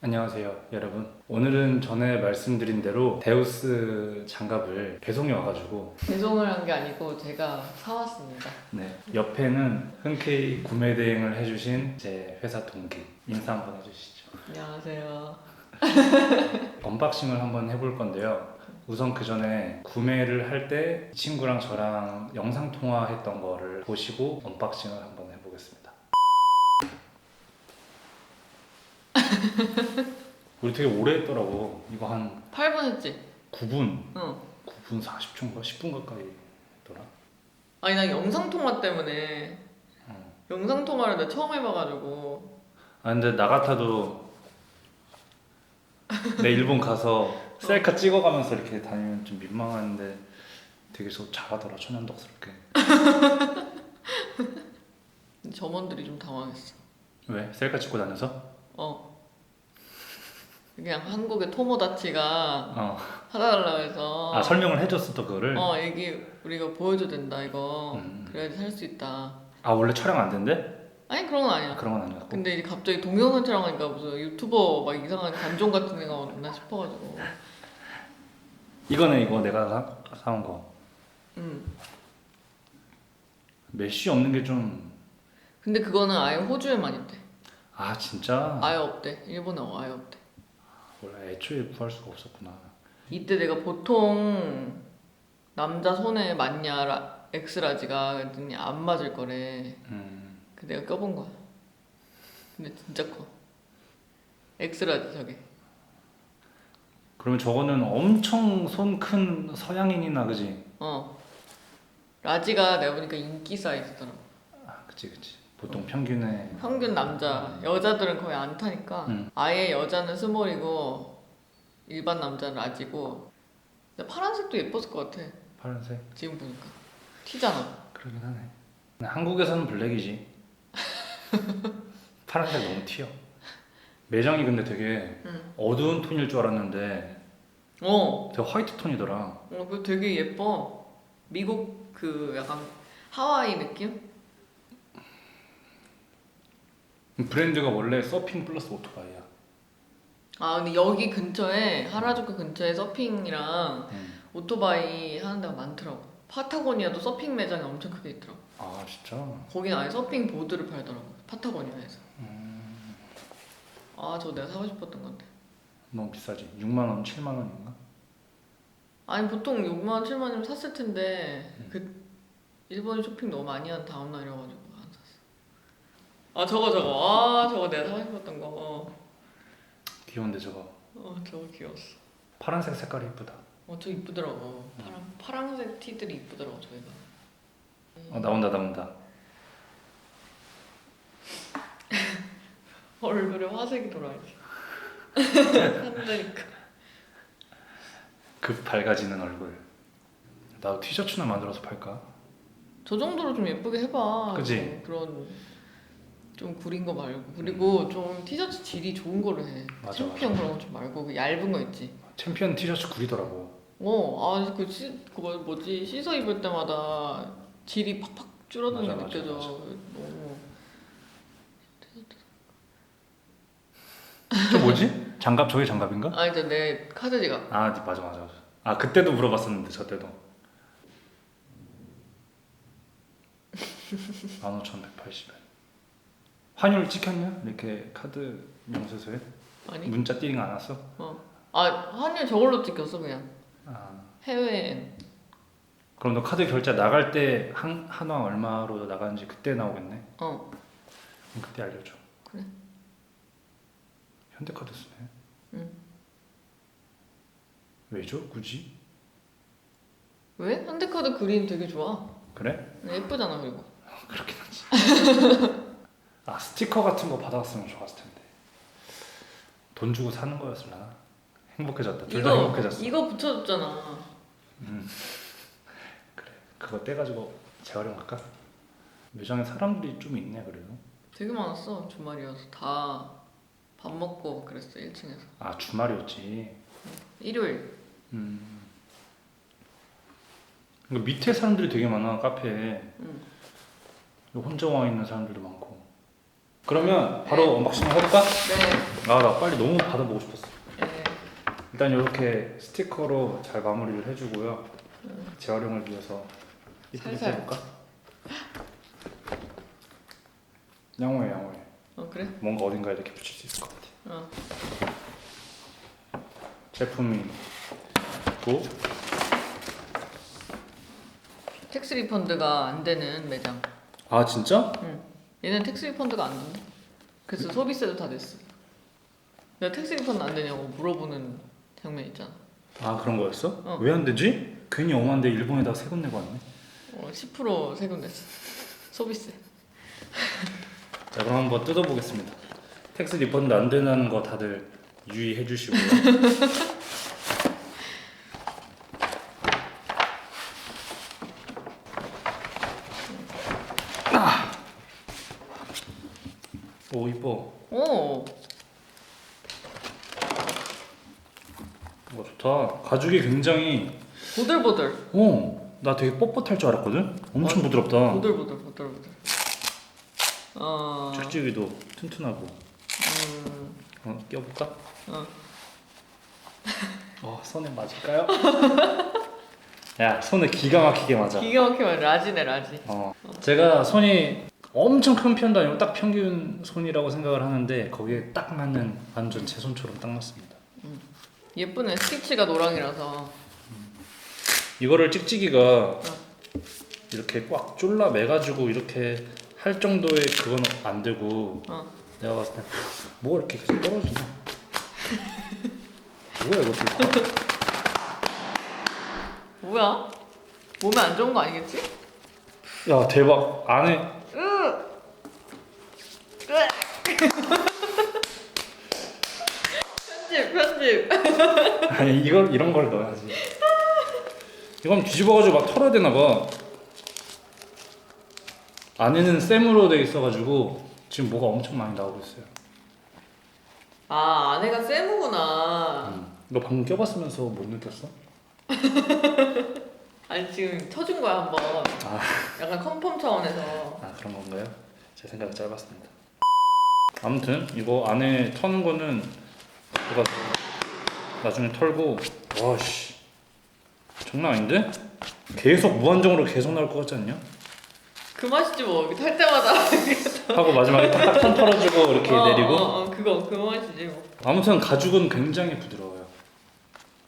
안녕하세요 여러분 오늘은 전에 말씀드린 대로 데우스 장갑을 배송이 와가지고 배송을 한 게 아니고 제가 사왔습니다. 네 옆에는 흔쾌히 구매 대행을 해주신 제 회사 동기 인사 한번 해주시죠 안녕하세요. 언박싱을 한번 해볼 건데요. 우선 그 전에 구매를 할 때 친구랑 저랑 영상 통화했던 거를 보시고 언박싱을 한번 해보겠습니다. 우리 되게 오래 했더라고. 이거 한 8분 했지? 9분? 응. 9분 40초인가 10분 가까이 했더라. 아니 나 영상 통화 때문에. 응. 영상 통화를 나 처음 해봐가지고. 아 근데 나 같아도 내 일본 가서 셀카 찍어가면서 이렇게 다니면 좀 민망한데 되게 저 잘하더라 천연덕스럽게 점원들이 좀 당황했어. 왜? 셀카 찍고 다녀서? 어. 그냥 한국의 토모다치가 어. 사달라고 해서 아 설명을 해줬어 또 그거를? 어 여기 우리가 보여줘야 된다 이거 음. 그래야지 살 수 있다. 아 원래 촬영 안 된대? 아니 그런 건 아, 아니야. 그런 건 아니었고 근데 이제 갑자기 동영상 촬영하니까 무슨 유튜버 막 이상한 감정 같은 애가 왔나 싶어가지고. 이거는 이거 내가 사, 사온 거 음. 메쉬 없는 게좀아 근데 그거는 아예 호주에만 있대. 진짜? 아예 없대. 일본에 아예 없대. 원래 애초에 구할 수가 없었구나 이때 내가 보통 남자 손에 맞냐 라, 엑스라지가 그랬더니 안 맞을 거래. 음. 그 내가 껴본 거야. 근데 진짜 커. 엑스라지 저게. 그러면 저거는 엄청 손 큰 서양인이나 그지? 어. 라지가 내가 보니까 인기 사이즈더라. 아 그치 그치 보통 평균에 평균 남자, 여자들은 거의 안 타니까 음. 아예 여자는 스몰이고 일반 남자는 라지고. 근데 파란색도 예뻤을 것 같아. 파란색 지금 보니까 튀잖아. 그러긴 하네 한국에서는 블랙이지 파란색 너무 튀어 매장이 근데 되게 응. 어두운 톤일 줄 알았는데 어. 되게 화이트 톤이더라 어, 그거 되게 예뻐. 미국 그 약간 하와이 느낌? 브랜드가 원래 서핑 플러스 오토바이야 아 근데 여기 근처에 하라주쿠 근처에 서핑이랑 음. 오토바이 하는 데가 많더라고. 파타고니아도 서핑 매장이 엄청 크게 있더라고. 아 진짜? 거긴 아예 서핑 보드를 팔더라고. 파타고니아에서. 음, 아 저거 내가 사고 싶었던 건데. 너무 비싸지 6만 원 7만 원인가? 아니 보통 6만 원, 7만 원이면 샀을 텐데 음. 그 일본 쇼핑 너무 많이 한 다음 날이어가지고 안 샀어. 아 저거 저거 아 저거 내가 사고 싶었던 거. 어, 귀여운데 저거 어 저거 귀여웠어. 파란색 색깔이 이쁘다 어, 저 이쁘더라고. 파랑 파랑색 티들이 이쁘더라고 저희가. 어 나온다 나온다 얼굴에 화색이 돌아야지. 한다니까. 급 밝아지는 얼굴 나도 티셔츠나 만들어서 팔까? 저 정도로 좀 예쁘게 해봐. 좀 그런 좀 구린 거 말고 그리고 좀 티셔츠 질이 좋은 거를 해. 맞아, 챔피언 맞아. 그런 거 좀 말고 그 얇은 거 있지. 챔피언 티셔츠 구리더라고 어, 아그 시 그거 뭐지 씻어 입을 때마다 질이 팍팍 줄어드는 게 맞아, 맞아, 느껴져. 너무. 저 뭐지? 장갑 저게 장갑인가? 아 이제 내 카드 지갑. 아 맞아 맞아 맞아 아 그때도 물어봤었는데 저 때도 15,180원 환율 찍혔냐? 이렇게 카드 명세서에 아니? 문자 띠링 안 왔어? 어. 아 환율 저걸로 찍혔어 그냥. 아 해외엔 그럼 너 카드 결제 나갈 때 한, 한화 얼마로 나가는지 그때 나오겠네 어 그때 알려줘 그래. 현대카드 쓰네 응. 왜죠? 굳이? 왜? 현대카드 그림 되게 좋아 그래? 예쁘잖아 그리고 그렇긴 하지 아 스티커 같은 거 받아왔으면 좋았을 텐데 돈 주고 사는 거였을라나? 행복해졌다 둘 다 이거 행복해졌어 이거 붙여줬잖아 음. 그래 그거 떼가지고 재활용할까? 매장에 사람들이 좀 있네 그래도 되게 많았어 주말이어서 다 밥 먹고 그랬어 1층에서 아 주말이었지 일요일 음. 그러니까 밑에 사람들이 되게 많아 카페에. 음. 혼자 와 있는 사람들도 많고. 그러면 바로 언박싱 해볼까? 네. 아 나 빨리 너무 받아보고 싶었어. 네. 일단 이렇게 스티커로 잘 마무리를 해주고요. 재활용을 위해서 이쁘게 살살. 해볼까? 양호해 양호해. 어 그래? 뭔가 어딘가에 이렇게 붙일 수 있을 것 같아. 어. 제품이 있고 텍스 리펀드가 안 되는 매장. 아 진짜? 응. 얘는 텍스 리펀드가 안 된대. 그래서 소비세도 다 냈어. 내가 텍스 리펀드 안 되냐고 물어보는 장면 있잖아. 아 그런 거였어? 어. 왜 안 되지? 괜히 엄한데 일본에다가 세금 내고 왔네. 어, 10% 세금 냈어. 소비세. 자 그럼 한번 뜯어보겠습니다. 텍스 리펀드 안 되는 거 다들 유의해 주시고요. 아. 오 이뻐. 오. 이거 좋다. 가죽이 굉장히 보들보들. 어, 나 되게 뻣뻣할 줄 알았거든. 엄청. 부드럽다. 보들보들 보들보들. 어. 쭉쭉이도 튼튼하고. 음. 어, 껴볼까? 어. 어, 손에 맞을까요? 야, 손에 기가 막히게 맞아. 기가 막히면 라지네 라지. 어, 제가 손이 엄청 큰 편도 아니고 딱 평균 손이라고 생각을 하는데 거기에 딱 맞는 완전 제 손처럼 딱 맞습니다. 예쁘네. 스티치가 노랑이라서. 이거를 찍찍이가 이렇게 꽉 졸라 매가지고 이렇게 할 정도의 그건 안 되고 어. 내가 봤을 때 뭐가 이렇게 계속 떨어지나? 뭐야 이거 도대체? 뭐야? 몸에 안 좋은 거 아니겠지? 야 대박 안에 편집 편집. 아니 이걸 이런 걸 넣어야지. 이건 뒤집어가지고 막 털어야 되나 봐. 안에는 쌤으로 돼 있어가지고 지금 뭐가 엄청 많이 나오고 있어요. 아 아내가 세무구나. 음. 너 방금 껴봤으면서 못 느꼈어? 아니 지금 터준 거야 한번. 아. 약간 컨펌 차원에서. 아 그런 건가요? 제 생각이 짧았습니다. 아무튼 이거 안에 터는 거는 내가 나중에 털고 와씨 장난 아닌데? 계속 무한정으로 계속 나올 것 같지 않냐? 그 맛이지 뭐. 탈 때마다. 하고 마지막에 턴 털어주고 이렇게 어, 내리고 어, 어, 그거 그 맛이지 뭐. 아무튼 가죽은 굉장히 부드러워요.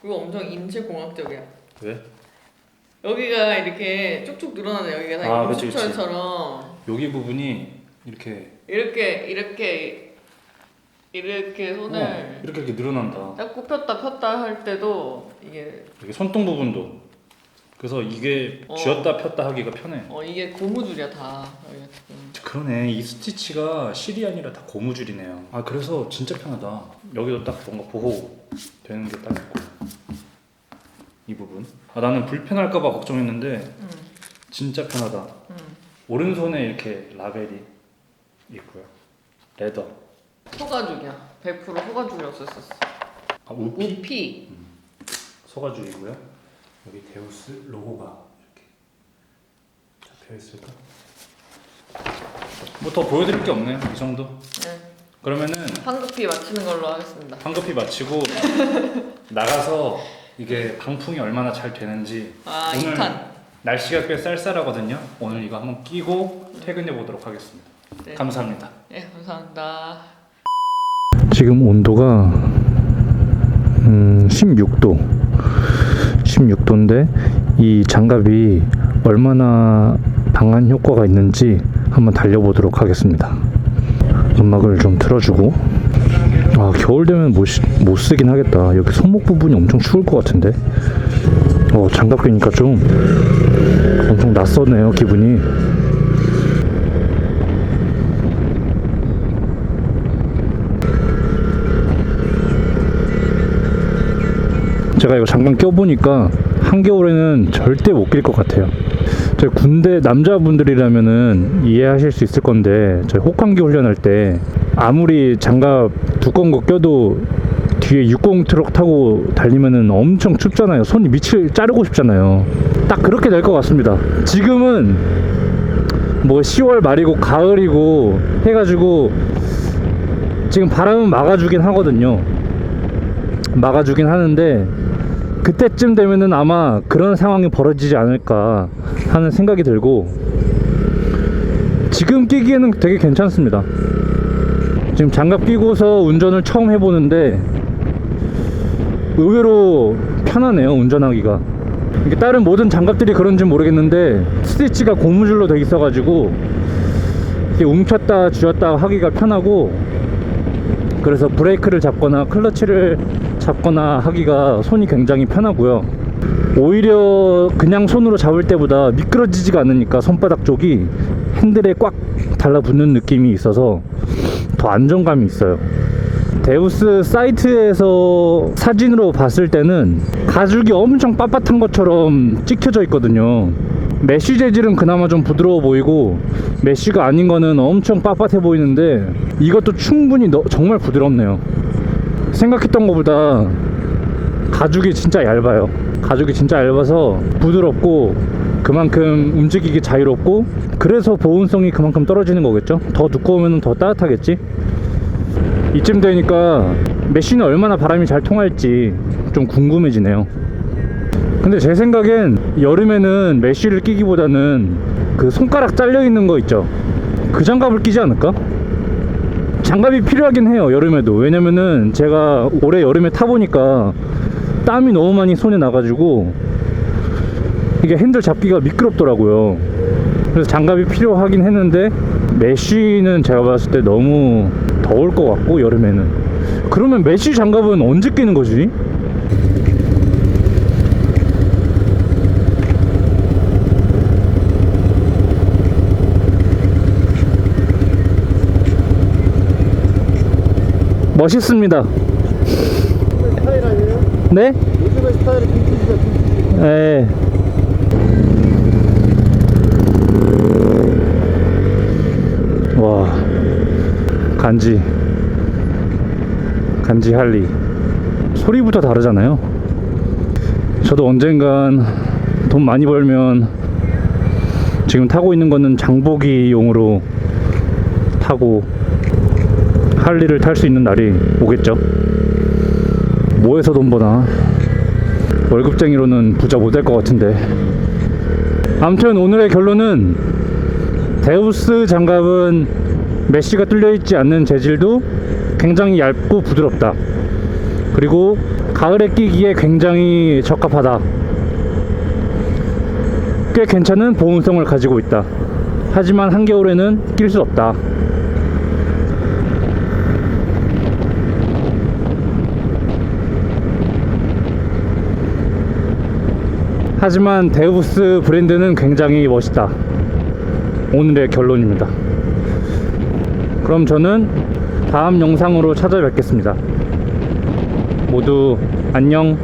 그거 엄청 인체 공학적이야. 왜? 여기가 이렇게 쭉쭉 늘어나는 여기가 다 아, 그치, 그치. 임수철처럼 여기 부분이 이렇게 이렇게 이렇게 이렇게 손을 어, 이렇게 이렇게 늘어난다. 딱 굽혔다 폈다 할 때도 이게 여기 손등 부분도. 그래서 이게 어. 쥐었다 폈다 하기가 편해. 어 이게 고무줄이야 다 지금. 그러네. 이 스티치가 실이 아니라 다 고무줄이네요. 아 그래서 진짜 편하다. 여기도 딱 뭔가 보호 되는 게 딱 있고 이 부분. 아 나는 불편할까봐 걱정했는데 음, 진짜 편하다. 음. 오른손에 이렇게 라벨이 있고요. 레더. 소가죽이야. 100% 소가죽이라고 썼었어. 아 우피 우피. 소가죽이고요. 여기 데우스 로고가 이렇게 잡혀 있을까? 뭐 더 보여드릴 게 없네요. 이 정도. 네. 그러면은 황급히 마치는 걸로 하겠습니다. 황급히 마치고 나가서 이게 방풍이 얼마나 잘 되는지 아 오늘 2탄. 날씨가 꽤 쌀쌀하거든요. 오늘 이거 한번 끼고 퇴근해 보도록 하겠습니다. 네. 감사합니다. 네 감사합니다. 지금 온도가 음, 16도 16도인데 이 장갑이 얼마나 방한 효과가 있는지 한번 달려보도록 하겠습니다. 음악을 좀 틀어주고. 아 겨울 되면 못, 쓰- 못 쓰긴 하겠다. 여기 손목 부분이 엄청 추울 것 같은데. 어 장갑 끼니까 좀 엄청 낯서네요 기분이 제가 이거 잠깐 껴보니까 한겨울에는 절대 못 낄 것 같아요. 저희 군대 남자분들이라면은 이해하실 수 있을 건데 저희 혹한기 훈련할 때 아무리 장갑 두꺼운 거 껴도 뒤에 60 트럭 타고 달리면은 엄청 춥잖아요. 손이 밑을 자르고 싶잖아요. 딱 그렇게 될 것 같습니다. 지금은 뭐 10월 말이고 가을이고 해가지고 지금 바람은 막아주긴 하거든요. 막아주긴 하는데 그때쯤 되면은 아마 그런 상황이 벌어지지 않을까 하는 생각이 들고 지금 끼기에는 되게 괜찮습니다. 지금 장갑 끼고서 운전을 처음 해보는데 의외로 편하네요 운전하기가 다른 모든 장갑들이 그런지 모르겠는데 스티치가 고무줄로 돼 있어 가지고 이렇게 움켰다 쥐었다 하기가 편하고 그래서 브레이크를 잡거나 클러치를 잡거나 하기가 손이 굉장히 편하고요 오히려 그냥 손으로 잡을 때보다 미끄러지지가 않으니까 손바닥 쪽이 핸들에 꽉 달라붙는 느낌이 있어서 더 안정감이 있어요 데우스 사이트에서 사진으로 봤을 때는 가죽이 엄청 빳빳한 것처럼 찍혀져 있거든요. 메쉬 재질은 그나마 좀 부드러워 보이고 메쉬가 아닌 거는 엄청 빳빳해 보이는데 이것도 충분히 너- 정말 부드럽네요. 생각했던 것보다 가죽이 진짜 얇아요. 가죽이 진짜 얇아서 부드럽고 그만큼 움직이기 자유롭고 그래서 보온성이 그만큼 떨어지는 거겠죠. 더 두꺼우면 더 따뜻하겠지. 이쯤 되니까 메쉬는 얼마나 바람이 잘 통할지 좀 궁금해지네요. 근데 제 생각엔 여름에는 메쉬를 끼기보다는 그 손가락 잘려 있는 거 있죠. 그 장갑을 끼지 않을까? 장갑이 필요하긴 해요 여름에도. 왜냐면은 제가 올해 여름에 타보니까 땀이 너무 많이 손에 나가지고 이게 핸들 잡기가 미끄럽더라고요. 그래서 장갑이 필요하긴 했는데 메쉬는 제가 봤을 때 너무 더울 것 같고 여름에는. 그러면 메쉬 장갑은 언제 끼는 거지? 멋있습니다. 스타일 아니에요? 네? 요즘의 스타일이 빈티지가 빈티지. 예. 와 간지 간지 할리 소리부터 다르잖아요 저도 언젠간 돈 많이 벌면 지금 타고 있는 거는 장보기용으로 타고 할리를 탈 수 있는 날이 오겠죠? 뭐해서 돈 버나? 월급쟁이로는 부자 못 될 것 같은데. 아무튼 오늘의 결론은 데우스 장갑은 메쉬가 뚫려 있지 않는 재질도 굉장히 얇고 부드럽다. 그리고 가을에 끼기에 굉장히 적합하다. 꽤 괜찮은 보온성을 가지고 있다. 하지만 한겨울에는 낄 수 없다 하지만 데우스 브랜드는 굉장히 멋있다. 오늘의 결론입니다. 그럼 저는 다음 영상으로 찾아뵙겠습니다. 모두 안녕.